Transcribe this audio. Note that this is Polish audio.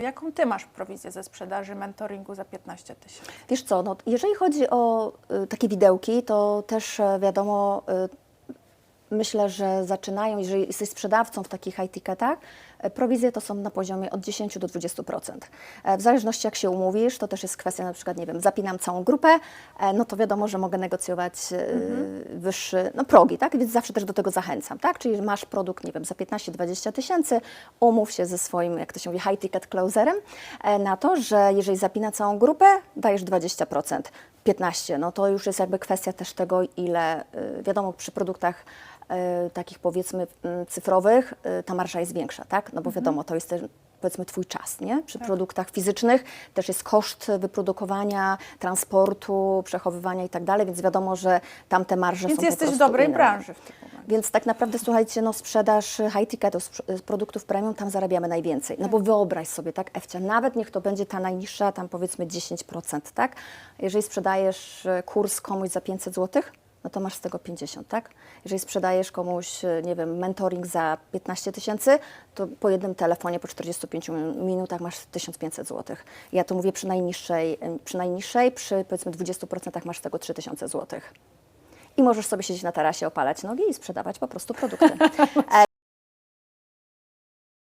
Jaką ty masz prowizję ze sprzedaży mentoringu za 15 tysięcy? Wiesz co, no, jeżeli chodzi o y, takie widełki, to też e, wiadomo, y, myślę, że zaczynają, jeżeli jesteś sprzedawcą w takich high ticketach, e, prowizje to są na poziomie od 10 do 20%. E, W zależności jak się umówisz, to też jest kwestia na przykład, nie wiem, zapinam całą grupę, e, no to wiadomo, że mogę negocjować e, wyższy, no progi, tak? Więc zawsze też do tego zachęcam, tak? Czyli masz produkt, nie wiem, za 15-20 tysięcy, umów się ze swoim, jak to się mówi, high ticket closerem na to, że jeżeli zapina całą grupę, dajesz 20%. 15, no to już jest jakby kwestia też tego, ile, wiadomo, przy produktach takich powiedzmy cyfrowych y, ta marża jest większa, tak? No bo wiadomo, to jest też powiedzmy Twój czas, nie? Przy produktach fizycznych też jest koszt wyprodukowania, transportu, przechowywania i tak dalej, więc wiadomo, że tam te marże Więc są po jesteś w dobrej inne. branży w tym momencie. Więc tak naprawdę, słuchajcie, no sprzedaż high ticketów, z produktów premium, tam zarabiamy najwięcej. No bo wyobraź sobie, tak, Ewcia, nawet niech to będzie ta najniższa, tam powiedzmy 10%, tak? Jeżeli sprzedajesz e, kurs komuś za 500 zł, no to masz z tego 50, tak? Jeżeli sprzedajesz komuś, e, nie wiem, mentoring za 15 tysięcy, to po jednym telefonie, po 45 min- minutach masz 1500 zł. Ja to mówię przy najniższej, przy najniższej, przy powiedzmy 20% masz z tego 3000 zł. I możesz sobie siedzieć na tarasie, opalać nogi i sprzedawać po prostu produkty.